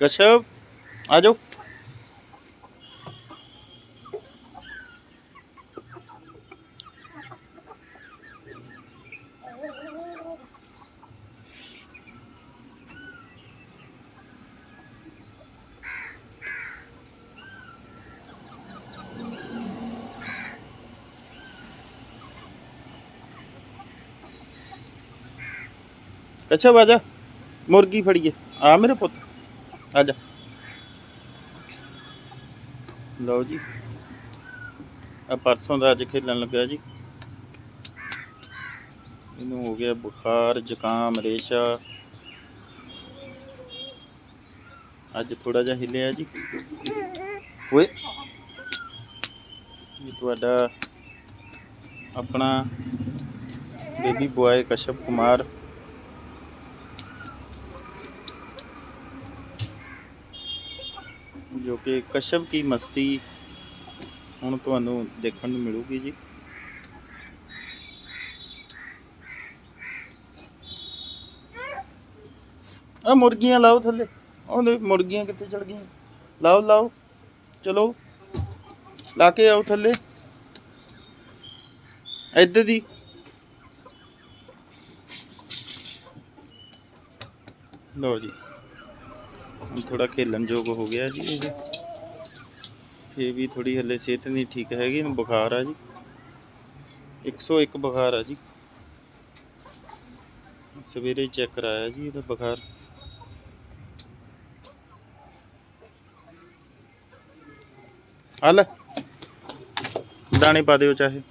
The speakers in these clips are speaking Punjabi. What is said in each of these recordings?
ਕਸ਼ਵ ਆ ਜਾਓ ਕਸ਼ਵ ਆ ਜਾ ਮੁਰਗੀ ਫੜੀਏ। ਆ ਮੇਰੇ ਪੁੱਤ। ਆ ਜਾ। ਲਓ ਜੀ। ਆ ਪਰਸੋਂ ਦਾ ਅੱਜ ਖੇਲਣ ਲੱਗਾ ਜੀ। ਇਹਨੂੰ ਹੋ ਗਿਆ ਬੁਖਾਰ, ਜ਼ੁਕਾਮ, ਰੇਸ਼ਾ। ਅੱਜ ਥੋੜਾ ਜਿਹਾ ਹਿੱਲਿਆ ਜੀ। ਓਏ। ਇਹ ਤੁਹਾਡਾ ਆਪਣਾ ਬੇਬੀ ਬੁਆਏ ਕਸ਼ਪ ਕੁਮਾਰ। ਜੋ ਕਿ ਕਸ਼ਵ ਕੀ ਮਸਤੀ ਹੁਣ ਤੁਹਾਨੂੰ ਦੇਖਣ ਨੂੰ ਮਿਲੂਗੀ ਜੀ। ਆ ਮੁਰਗੀਆਂ ਲਾਓ ਥੱਲੇ। ਉਹਦੇ ਮੁਰਗੀਆਂ ਕਿੱਥੇ ਚੜ ਗਈਆਂ। ਲਾਓ ਲਾਓ। ਚਲੋ। ਲਾ ਕੇ ਆਓ ਥੱਲੇ। ਇੱਧਰ ਦੀ। ਲਓ ਜੀ। ਹੁਣ ਥੋੜਾ ਖੇਲਣ ਯੋਗ ਹੋ ਗਿਆ ਜੀ ਇਹ। ਇਹ ਵੀ ਥੋੜੀ ਹੱਲੇ ਸਿਹਤ ਨਹੀਂ ਠੀਕ ਹੈਗੀ, ਇਹਨੂੰ ਬੁਖਾਰ ਆ ਜੀ। 101 ਬੁਖਾਰ ਆ ਜੀ। ਸਵੇਰੇ ਚੈੱਕ ਕਰਾਇਆ ਜੀ ਇਹਦਾ ਬੁਖਾਰ। ਆ ਦਾਣੇ ਪਾ ਦਿਓ ਚਾਹੇ।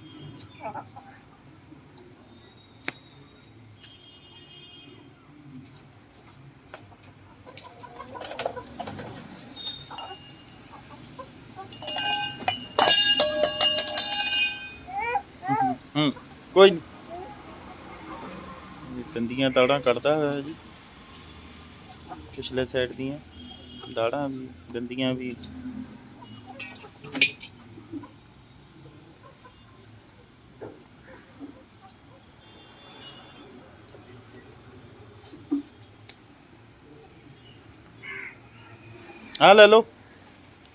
ਹੂੰ, ਕੋਈ ਨੀ। ਇਹ ਦੰਦੀਆਂ ਤਾੜਾਂ ਕੱਢਦਾ ਹੋਇਆ ਜੀ। ਪਿਛਲੇ ਸਾਈਡ ਦੀਆਂ ਦਾੜਾਂ ਵੀ ਦੰਦੀਆਂ ਵੀ। ਆ ਲੈ ਲਓ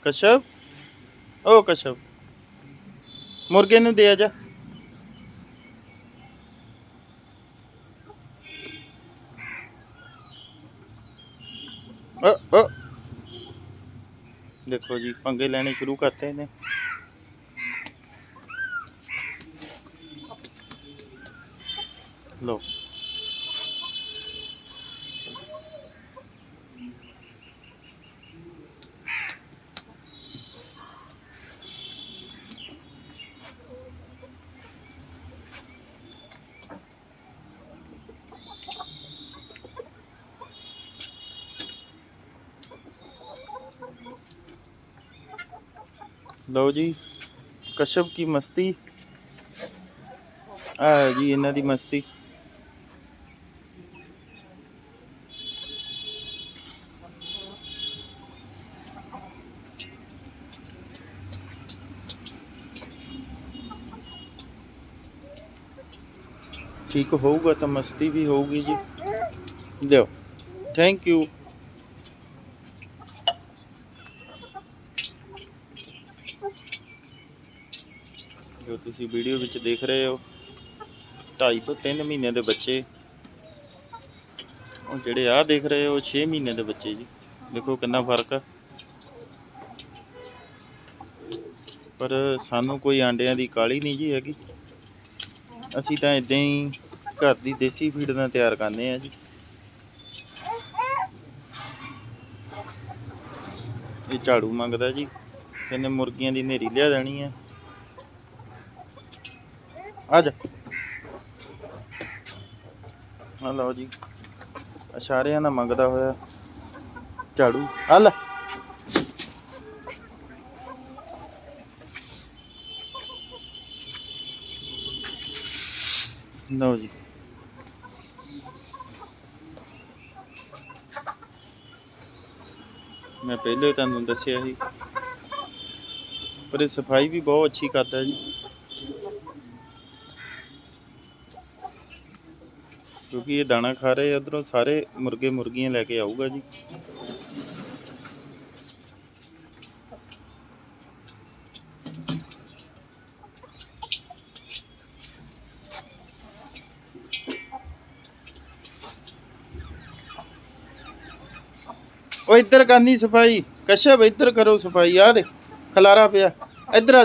ਕਸ਼ਪ ਓ ਕਸ਼ਪ ਮੁਰਗੇ ਨੂੰ ਦੇ ਆ ਅ ਅ ਦੇਖੋ ਜੀ ਪੰਗੇ ਲੈਣੇ ਸ਼ੁਰੂ ਕਰਤੇ ਨੇ। ਲੋ ਲਓ ਜੀ, ਕਸ਼ਪ ਕੀ ਮਸਤੀ। ਆ ਹੈ ਜੀ ਇਹਨਾਂ ਦੀ ਮਸਤੀ। ਠੀਕ ਹੋਊਗਾ ਤਾਂ ਮਸਤੀ ਵੀ ਹੋਊਗੀ ਜੀ। ਦਿਓ ਥੈਂਕ ਯੂ ਜੋ ਤੁਸੀਂ ਵੀਡੀਓ ਵਿੱਚ ਦੇਖ ਰਹੇ ਹੋ 2.5 ਤੋਂ 3 ਮਹੀਨੇ ਦੇ ਬੱਚੇ। ਉਹ ਜਿਹੜੇ ਆ ਦੇਖ ਰਹੇ ਹੋ 6 ਮਹੀਨੇ ਦੇ ਬੱਚੇ ਜੀ। ਦੇਖੋ ਕਿੰਨਾ ਫ਼ਰਕ ਆ। ਪਰ ਸਾਨੂੰ ਕੋਈ ਆਂਡਿਆਂ ਦੀ ਕਾਲੀ ਨਹੀਂ ਜੀ ਹੈਗੀ। ਅਸੀਂ ਤਾਂ ਇਦਾਂ ਹੀ ਘਰ ਦੀ ਦੇਸੀ ਫੀਡ ਨਾਲ ਤਿਆਰ ਕਰਨੇ ਆ ਜੀ। ਇਹ ਝਾੜੂ ਮੰਗਦਾ ਜੀ। ਇਹਨੇ ਮੁਰਗੀਆਂ ਦੀ ਨੇਰੀ ਲਿਆ ਦੇਣੀ ਆ। ਆ ਜਾ ਆ ਲਓ ਜੀ ਇਸ਼ਾਰਿਆਂ ਨਾਲ ਮੰਗਦਾ ਹੋਇਆ ਝਾੜੂ ਆ ਲੈ ਲਓ ਜੀ ਮੈਂ ਪਹਿਲੇ ਹੀ ਤੁਹਾਨੂੰ ਦੱਸਿਆ ਸੀ ਪਰ ਇਹ ਸਫ਼ਾਈ ਵੀ ਬਹੁਤ ਅੱਛੀ ਕਰਦਾ ਜੀ ਕਿਉਂਕਿ ਇਹ ਦਾਣਾ ਖਾ ਰਹੇ ਉਧਰੋਂ ਸਾਰੇ ਮੁਰਗੇ ਮੁਰਗੀਆਂ ਲੈ ਕੇ ਆਊਗਾ ਜੀ ਉਹ ਇੱਧਰ ਕਰਨੀ ਸਫ਼ਾਈ ਕਸ਼ਬ ਇੱਧਰ ਕਰੋ ਸਫ਼ਾਈ ਆ ਦੇ ਖਲਾਰਾ ਪਿਆ ਇੱਧਰ ਆ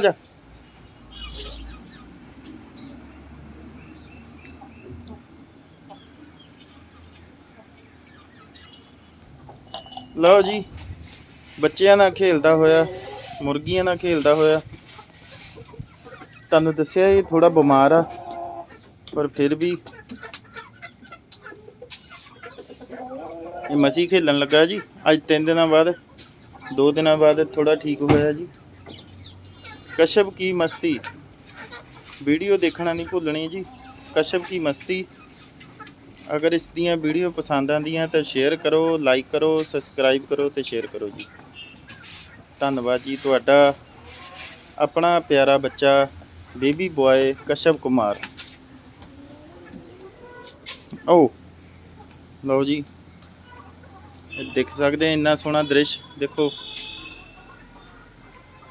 ਲਓ ਜੀ, ਬੱਚਿਆਂ ਨਾਲ ਖੇਲਦਾ ਹੋਇਆ, ਮੁਰਗੀਆਂ ਨਾਲ ਖੇਲਦਾ ਹੋਇਆ। ਤੁਹਾਨੂੰ ਦੱਸਿਆ ਇਹ ਥੋੜਾ ਬਿਮਾਰ ਆ, ਪਰ ਫਿਰ ਵੀ ਇਹ ਮਸੀ ਖੇਲਣ ਲੱਗਾ ਜੀ। ਅੱਜ 3 ਦਿਨਾਂ ਬਾਅਦ 2 ਦਿਨਾਂ ਬਾਅਦ ਥੋੜਾ ਠੀਕ ਹੋਇਆ ਜੀ। ਕਸ਼ਪ ਕੀ ਮਸਤੀ। ਵੀਡੀਓ ਦੇਖਣਾ ਨਹੀਂ ਭੁੱਲਣੀ ਜੀ। ਕਸ਼ਪ ਕੀ ਮਸਤੀ। ਅਗਰ ਇਸ ਦੀਆਂ ਵੀਡੀਓ ਪਸੰਦ ਆਉਂਦੀਆਂ ਤਾਂ ਸ਼ੇਅਰ ਕਰੋ ਲਾਈਕ ਕਰੋ ਸਬਸਕ੍ਰਾਈਬ ਕਰੋ ਤੇ ਸ਼ੇਅਰ ਕਰੋ ਜੀ। ਧੰਨਵਾਦ ਜੀ ਤੁਹਾਡਾ। ਆਪਣਾ ਪਿਆਰਾ ਬੱਚਾ ਬੇਬੀ ਬੁਆਏ ਕਸ਼ਬ ਕੁਮਾਰ। ਓ, ਲਓ ਜੀ। ਦੇਖ ਸਕਦੇ ਇੰਨਾ ਸੋਹਣਾ ਦ੍ਰਿਸ਼, ਦੇਖੋ।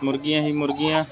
ਮੁਰਗੀਆਂ ਹੀ ਮੁਰਗੀਆਂ।